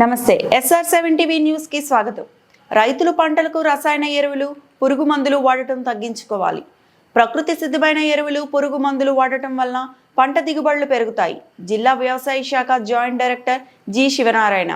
నమస్తే SR seven TV న్యూస్కి స్వాగతం. రైతులు పంటలకు రసాయన ఎరువులు పురుగు మందులు వాడటం తగ్గించుకోవాలి. ప్రకృతి సిద్ధమైన ఎరువులు పురుగు మందులు వాడటం వలన పంట దిగుబడులు పెరుగుతాయి. జిల్లా వ్యవసాయ శాఖ joint director G Sivanarayana.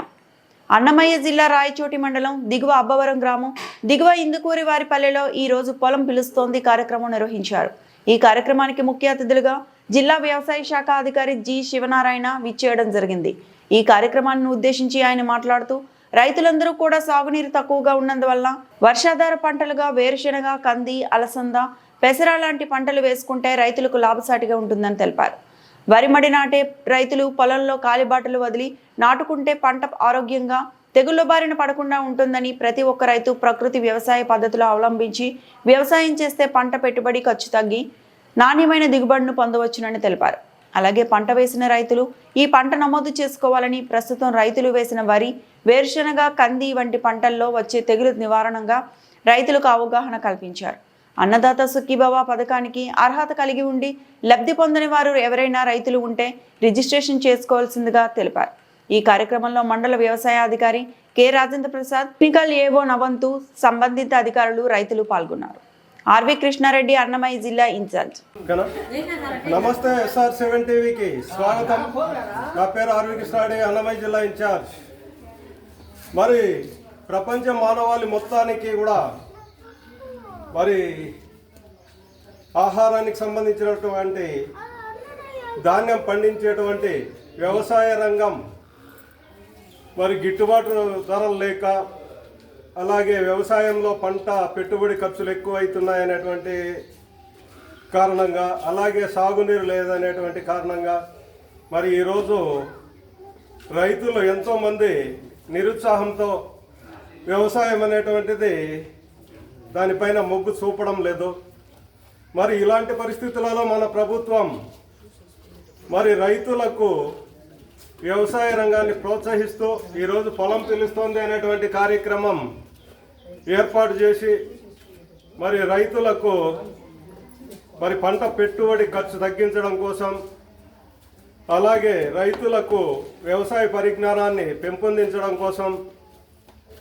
Annamayya జిల్లా రాయచోటి మండలం దిగువ అబ్బవరం గ్రామం దిగువ ఇందుకూరి వారిపల్లెలో ఈ రోజు పొలం పిలుస్తోంది కార్యక్రమం నిర్వహించారు. ఈ కార్యక్రమానికి ముఖ్య అతిథులుగా జిల్లా వ్యవసాయ శాఖ అధికారి జి శివనారాయణ విచ్చేయడం జరిగింది. ఈ కార్యక్రమాన్ని ఉద్దేశించి ఆయన మాట్లాడుతూ రైతులందరూ కూడా సాగునీరు తక్కువగా ఉన్నందువల్ల వర్షాధార పంటలుగా వేరుశెనగ కంది అలసంద పెసర లాంటి పంటలు వేసుకుంటే రైతులకు లాభసాటిగా ఉంటుందని తెలిపారు. వరి మడి నాటే రైతులు పొలంలో కాలిబాటలు వదిలి నాటుకుంటే పంట ఆరోగ్యంగా తెగుళ్ళ బారిన పడకుండా ఉంటుందని ప్రతి ఒక్క రైతు ప్రకృతి వ్యవసాయ పద్ధతులు అవలంబించి వ్యవసాయం చేస్తే పంట పెట్టుబడి ఖర్చు తగ్గి నాణ్యమైన దిగుబడిను పొందవచ్చునని తెలిపారు. అలాగే పంట వేసిన రైతులు ఈ పంట నమోదు చేసుకోవాలని ప్రస్తుతం రైతులు వేసిన వరి వేరుశనగ కంది వంటి పంటల్లో వచ్చే తెగులు నివారణగా రైతులకు అవగాహన కల్పించారు. అన్నదాత సుఖీభవ పథకానికి అర్హత కలిగి ఉండి లబ్ధి పొందని వారు ఎవరైనా రైతులు ఉంటే రిజిస్ట్రేషన్ చేసుకోవాల్సిందిగా తెలిపారు. ఈ కార్యక్రమంలో మండల వ్యవసాయ అధికారి కె. రాజేంద్ర ప్రసాద్ టెక్నికల్ ఏవో నవంతు సంబంధిత అధికారులు రైతులు పాల్గొన్నారు. ఆర్వి కృష్ణారెడ్డి అన్నమయ్య జిల్లా ఇన్ఛార్జ్. నమస్తే ఎస్ఆర్ సెవెన్ టీవీకి స్వాగతం. నా పేరు ఆర్వి కృష్ణారెడ్డి అన్నమయ్య జిల్లా ఇన్ఛార్జ్. మరి ప్రపంచ మానవాళి మొత్తానికి కూడా మరి ఆహారానికి సంబంధించినటువంటి ధాన్యం పండించేటువంటి వ్యవసాయ రంగం మరి గిట్టుబాటు ధరలు లేక అలాగే వ్యవసాయంలో పంట పెట్టుబడి ఖర్చులు ఎక్కువ అవుతున్నాయనేటువంటి కారణంగా అలాగే సాగునీరు లేదనేటువంటి కారణంగా మరి ఈరోజు రైతులు ఎంతోమంది నిరుత్సాహంతో వ్యవసాయం అనేటువంటిది దానిపైన మొగ్గు చూపడం లేదు. మరి ఇలాంటి పరిస్థితులలో మన ప్రభుత్వం మరి రైతులకు వ్యవసాయ రంగాన్ని ప్రోత్సహిస్తూ ఈరోజు పొలం పిలుస్తోంది అనేటువంటి కార్యక్రమం ఏర్పాటు చేసి మరి రైతులకు మరి పంట పెట్టుబడి ఖర్చు తగ్గించడం కోసం అలాగే రైతులకు వ్యవసాయ పరిజ్ఞానాన్ని పెంపొందించడం కోసం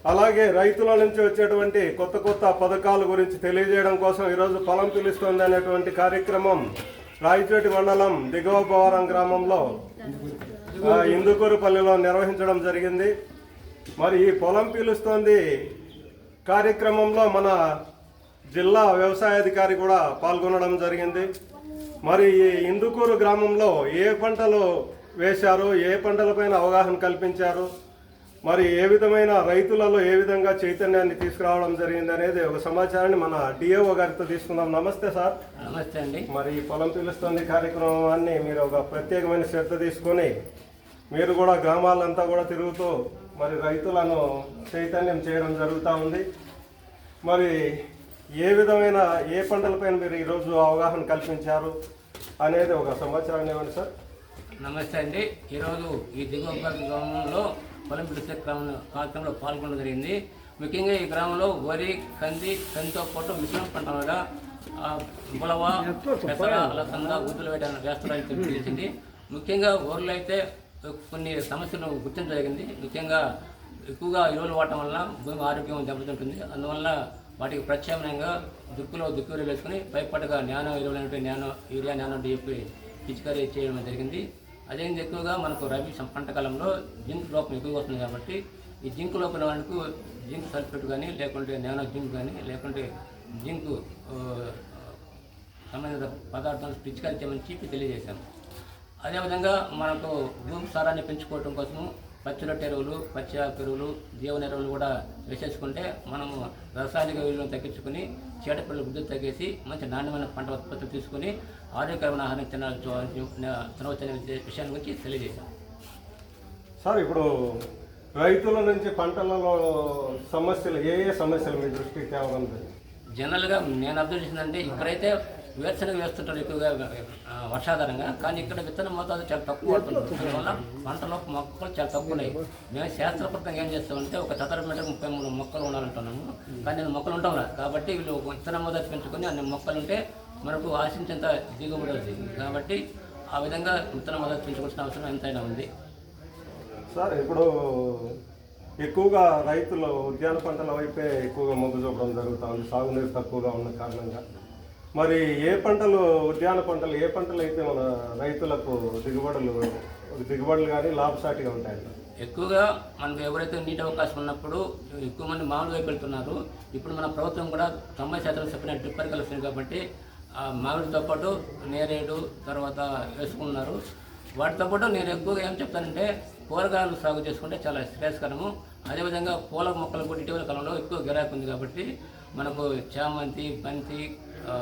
అలాగే రైతుల నుంచి వచ్చేటువంటి కొత్త కొత్త పథకాల గురించి తెలియజేయడం కోసం ఈరోజు పొలం పిలుస్తుంది అనేటువంటి కార్యక్రమం రాయచోటి మండలం దిగువ భవరం గ్రామంలో ఇందుకూరుపల్లిలో నిర్వహించడం జరిగింది. మరి ఈ పొలం పిలుస్తోంది కార్యక్రమంలో మన జిల్లా వ్యవసాయాధికారి కూడా పాల్గొనడం జరిగింది. మరి ఈ ఇందుకూరు గ్రామంలో ఏ పంటలు వేశారు ఏ పంటలపైన అవగాహన కల్పించారు మరి ఏ విధమైన రైతులలో ఏ విధంగా చైతన్యాన్ని తీసుకురావడం జరిగింది అనేది ఒక సమాచారాన్ని మన డిఏఓ గారితో తీసుకుందాం. నమస్తే సార్. నమస్తే అండి. మరి ఈ పొలం పిలుస్తుంది కార్యక్రమాన్ని మీరు ఒక ప్రత్యేకమైన శ్రద్ధ తీసుకొని మీరు కూడా గ్రామాలంతా కూడా తిరుగుతూ మరి రైతులను చైతన్యం చేయడం జరుగుతూ ఉంది. మరి ఏ విధమైన ఏ పంటలపైన మీరు ఈరోజు అవగాహన కల్పించారు అనేది ఒక సమాచారాన్ని ఇవ్వండి సార్. నమస్తే అండి. ఈరోజు ఈ దిగువ గ్రామంలో పొలం పిలిచే క్రమ కార్యక్రమంలో పాల్గొనడం జరిగింది. ముఖ్యంగా ఈ గ్రామంలో వరి కంది కందితో పాటు మిశ్రమ పంటలుగా ఆ, పెసర అలసంద గుద్దులు వేయడానికి వేస్తారని తెలిసింది. ముఖ్యంగా ఊర్లో అయితే కొన్ని సమస్యలు గుర్తించడం జరిగింది. ముఖ్యంగా ఎక్కువగా ఎరువులు వాడటం వల్ల భూమి ఆరోగ్యం దెబ్బతింటుంది. అందువల్ల వాటికి ప్రత్యామ్నాయంగా దుక్కులో దుక్కు ఎరువులు వేసుకుని పైపట్టుగా జ్ఞానం ఎరువులైనటువంటి నానో యూరియా జ్ఞానం డిఎపి పిచికారీ చేయడం జరిగింది. అదేవిధంగా ఎక్కువగా మనకు రబీ పంట కాలంలో జింక్ లోపం ఎక్కువగా వస్తుంది కాబట్టి ఈ జింక్ లోపల వాళ్ళకు జింక్ సల్ఫేట్ కానీ లేకుంటే నానో జింక్ కానీ లేకుంటే జింక్ సంబంధిత పదార్థాలు పిచికారీ చేయమని చెప్పి తెలియజేశాము. అదేవిధంగా మనకు భూమి సారాన్ని పెంచుకోవడం కోసము పచ్చిరొట్టె ఎరువులు పచ్చి ఆకు ఎరువులు జీవన ఎరువులు కూడా వేసేసుకుంటే మనము రసాయనిక ఎరువులను తగ్గించుకుని చీడపిల్లల బుద్ధి తగ్గేసి మంచి నాణ్యమైన పంట ఉత్పత్తి తీసుకుని ఆరోగ్యకరమైన ఆహారం తినాల్సి తినవచ్చనే విషయాన్ని గురించి తెలియజేశాం. సార్ ఇప్పుడు రైతుల నుంచి పంటలలో సమస్యలు ఏ ఏ సమస్యలు మీ దృష్టికి జరిగింది జనరల్గా నేను అబ్జర్వ్ చేసిందంటే ఇక్కడైతే వేరుశనగ వేస్తుంటారు ఎక్కువగా వర్షాధారంగా. కానీ ఇక్కడ విత్తనం మోతాదు చాలా తక్కువ పడుతుంది దానివల్ల పంటలో మొక్కలు చాలా తక్కువ ఉన్నాయి. మేము శాస్త్రపరంగా ఏం చేస్తామంటే ఒక చదరపు మీటర్ ముప్పై మూడు మొక్కలు ఉండాలంటున్నాము. కానీ నేను మొక్కలు ఉంటాం కాబట్టి వీళ్ళు విత్తనం మోతాదు పెంచుకొని అన్ని మొక్కలు ఉంటే మనకు ఆశించేంత దిగుబడి అవుతుంది కాబట్టి ఆ విధంగా విత్తనం మోతాదు పెంచుకోవాల్సిన అవసరం ఎంతైనా ఉంది. సార్ ఇప్పుడు ఎక్కువగా రైతులు ఉద్యాన పంటల వైపే ఎక్కువగా మొగ్గు చూపడం జరుగుతూ ఉంది. సాగునీరు తక్కువగా ఉన్న కారణంగా. మరి ఏ పంటలు ఉద్యాన పంటలు ఏ పంటలు అయితే మన రైతులకు దిగుబడులు దిగుబడులు కానీ లాభసాటిగా ఉంటాయండి ఎక్కువగా మనకు ఎవరైతే నీటి అవకాశం ఉన్నప్పుడు ఎక్కువ మంది మామిడి వైపు వెళ్తున్నారు. ఇప్పుడు మన ప్రభుత్వం కూడా తొంభై శాతం చెప్పిన డ్రిప్ వస్తుంది కాబట్టి ఆ మామిడితో పాటు నేరేడు తర్వాత వేసుకున్నారు. వాటితో పాటు నేను ఎక్కువగా ఏం చెప్తానంటే కూరగాయలు సాగు చేసుకుంటే చాలా శ్రేయస్కరము. అదేవిధంగా పూల మొక్కలు కూడా ఇటీవల కాలంలో ఎక్కువ గిరాకీ ఉంది కాబట్టి మనకు చామంతి బంతి ఆ,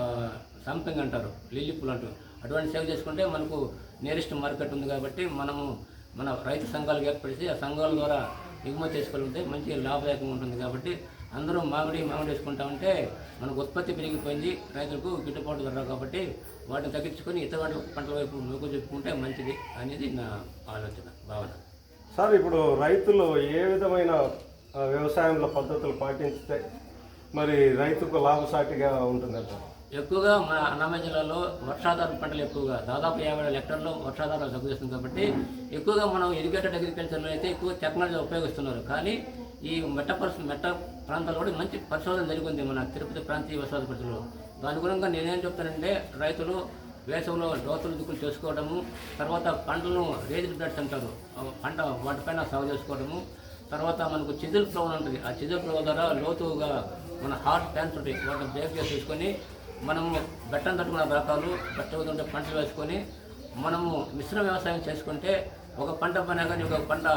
అంటారు. లిల్లీ పూలు అంటారు. అటువంటి సేవ చేసుకుంటే మనకు నియరెస్ట్ మార్కెట్ ఉంది కాబట్టి మనము మన రైతు సంఘాలు ఏర్పరిచి ఆ సంఘాల ద్వారా ఎగుమతి చేసుకోగలిగితే మంచి లాభదాయకంగా ఉంటుంది కాబట్టి అందరూ మామిడి మామిడి వేసుకుంటా ఉంటే మనకు ఉత్పత్తి పెరిగిపోయింది రైతులకు గిట్టుబాటు ధర కాబట్టి వాటిని తగ్గించుకొని ఇతర పంటల పంటల వైపు మొగ్గు చెప్పుకుంటే మంచిది అనేది నా ఆలోచన భావన. సార్ ఇప్పుడు రైతులు ఏ విధమైన వ్యవసాయంలో పద్ధతులు పాటించితే మరి రైతుకు లాభసాటిగా ఉంటుంది సార్ ఎక్కువగా మన అన్నమయ్య జిల్లాలో వర్షాధార పంటలు ఎక్కువగా దాదాపు యాభై వేల హెక్టార్లో వర్షాధారాలు సాగు చేస్తుంది కాబట్టి ఎక్కువగా మనం ఇరిగేటెడ్ అగ్రికల్చర్లో అయితే ఎక్కువ టెక్నాలజీ ఉపయోగిస్తున్నారు. కానీ ఈ మెట్ట పరిస్థితి మెట్ట ప్రాంతాల్లో కూడా మంచి పరిశోధన జరిగింది మన తిరుపతి ప్రాంతీయ వ్యవసాయ పరిస్థితుల్లో దాని గురించి నేనేం చెప్తానంటే రైతులు వేసవిలో లోతులు దిక్కులు చేసుకోవడము తర్వాత పంటలను రేజ్డ్ బ్లడ్స్ అంటారు పంట వాటిపైన సాగు చేసుకోవడము తర్వాత మనకు చిదులు ఫ్లో ఉంటుంది. ఆ చిదులు ఫ్లో ద్వారా లోతుగా మన హార్ట్ ప్యాన్స్ ఉంటాయి వాటిని బ్రేక్ చేసి తీసుకొని మనము బెట్టను తట్టుకున్న రకాలు బెట్ట ఉంటే పంటలు వేసుకొని మనము మిశ్రమ వ్యవసాయం చేసుకుంటే ఒక పంట పైన కానీ ఒక పంట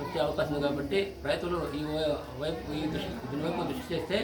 వచ్చే అవకాశం ఉంది కాబట్టి రైతులు ఈ వైపు ఈ దృష్టి దీని వైపు దృష్టి చేస్తే